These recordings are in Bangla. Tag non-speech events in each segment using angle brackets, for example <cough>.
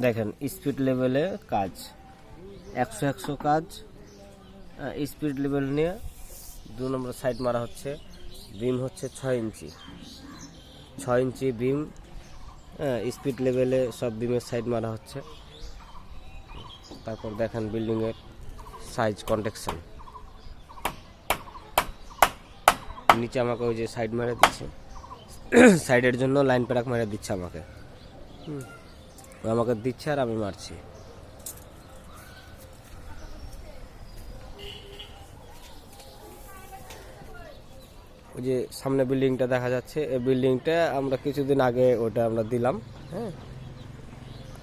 দেখেন স্পিড লেভেলে কাজ। একশো একশো কাজ স্পিড লেভেল নিয়ে দু নম্বর সাইড মারা হচ্ছে বিম হচ্ছে ছয় ইঞ্চি। ছয় ইঞ্চি বিম স্পিড লেভেলে সব বিমের সাইড মারা হচ্ছে। তারপর দেখেন বিল্ডিংয়ের সাইজ কন্টেকশন নিচে আমাকে ওই যে সাইড মেরে দিচ্ছে। <coughs> সাইডের জন্য লাইন প্যারাক মেরে দিচ্ছে আমাকে। হুম। আমাকে দিচ্ছে আর আমি মারছি। ওই যে সামনে বিল্ডিংটা দেখা যাচ্ছে, এই বিল্ডিংটা আমরা কিছুদিন আগে ওটা আমরা দিলাম হ্যাঁ।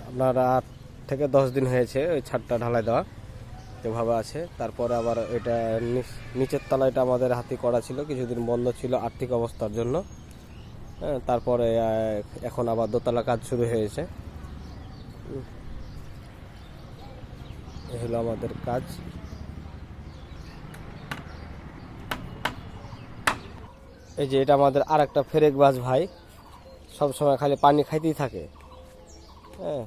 আপনার আট থেকে দশ দিন হয়েছে ওই ছাদটা ঢালাই দেওয়া এভাবে আছে। তারপরে আবার এটা নিচ- নিচের তলাটা আমাদের হাতে করা ছিল, কিছুদিন বন্ধ ছিল আর্থিক অবস্থার জন্য। হ্যাঁ তারপরে এখন আবার দোতলা কাজ শুরু হয়েছে। এই হলো আমাদের কাজ। এই যে এটা আমাদের আর একটা ফেরেক বাজ ভাই সব সময় খালি পানি খাইতেই থাকে। হ্যাঁ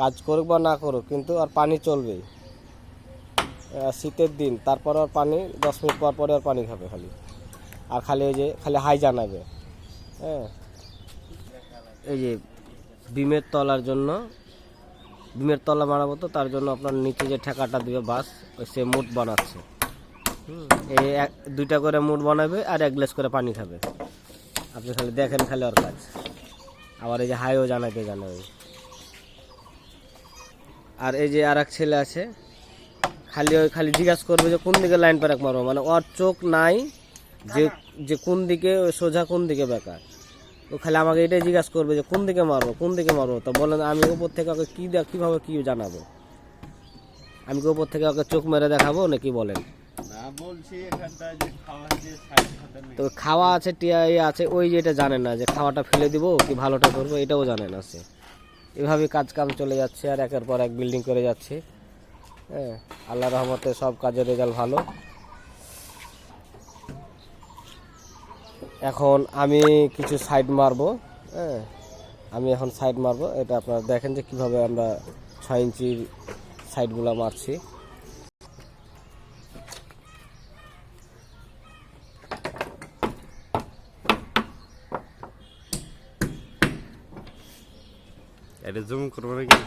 কাজ করুক বা না করুক, কিন্তু আর পানি চলবেই। শীতের দিন, তারপর আর পানি, দশ মিনিট পর পরে আর পানি খাবে খালি। আর খালি ওই যে, খালি হাই জানাবে। হ্যাঁ এই যে বিমের তলার জন্য বিমের তলা বানাবো তো, তার জন্য আপনার নিচে যে ঠেকাটা দিবে বাস, ওই সে মুট বানাচ্ছে। এই এক, দুইটা করে মুট বানাবে আর এক গ্লাস করে পানি খাবে। আপনি খালি দেখেন খালি ওর কাজ। আবার এই যে হাইও জানাইতে জানাবে আর এই যে আর এক ছেলে আছে, খালি ওই খালি জিজ্ঞাসা করবে যে কোন দিকে লাইন প্যারাক মারবো? মানে ওর চোখ নাই, যে যে কোন দিকে সোজা কোন দিকে বেকার? ও খালি আমাকে এটাই জিজ্ঞাসা করবে যে কোন দিকে মারবো কোন দিকে মারবো? তো বলেন আমি ওপর থেকে ওকে কী দেখ কীভাবে কী জানাব? আমি কি উপর থেকে ওকে চোখ মেরে দেখাবো নাকি বলেন? তো খাওয়া আছে টিয়া ইয়ে আছে ওই যে এটা জানে না যে খাওয়াটা ফেলে দিব কি ভালোটা করব এটাও জানে না সে। এভাবে কাজ কাম চলে যাচ্ছে আর একের পর এক বিল্ডিং করে যাচ্ছে। হ্যাঁ আল্লাহ রহমতে সব কাজের রেজাল্ট ভালো। এখন আমি কিছু সাইড মারবো হ্যাঁ? আমি এখন সাইড মারবো। এটা আপনারা দেখেন যে কীভাবে আমরা ছয় ইঞ্চির সাইডগুলো মারছি। এটা জুম করব নাকি?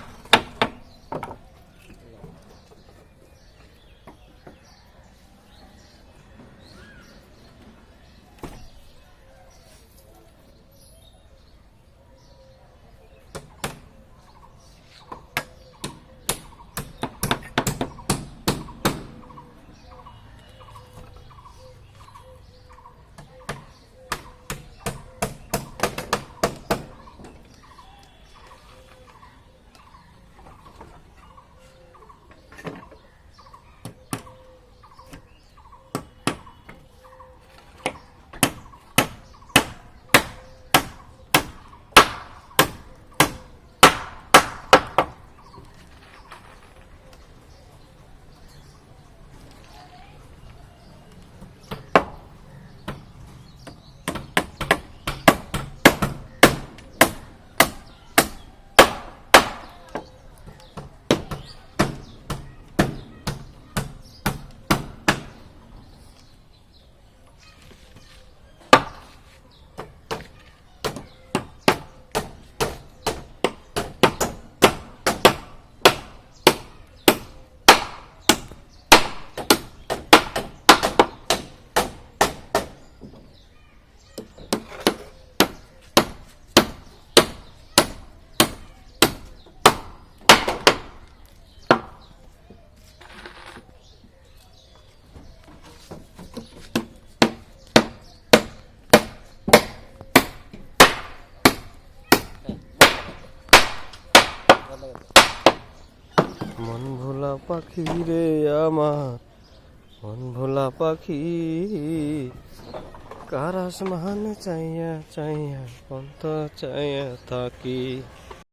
মন ভোলা পাখি রে আমার, মন ভোলা পাখি। কার আসমান চাইয়া চাইয়া অন্ত চাইয়া থাকি?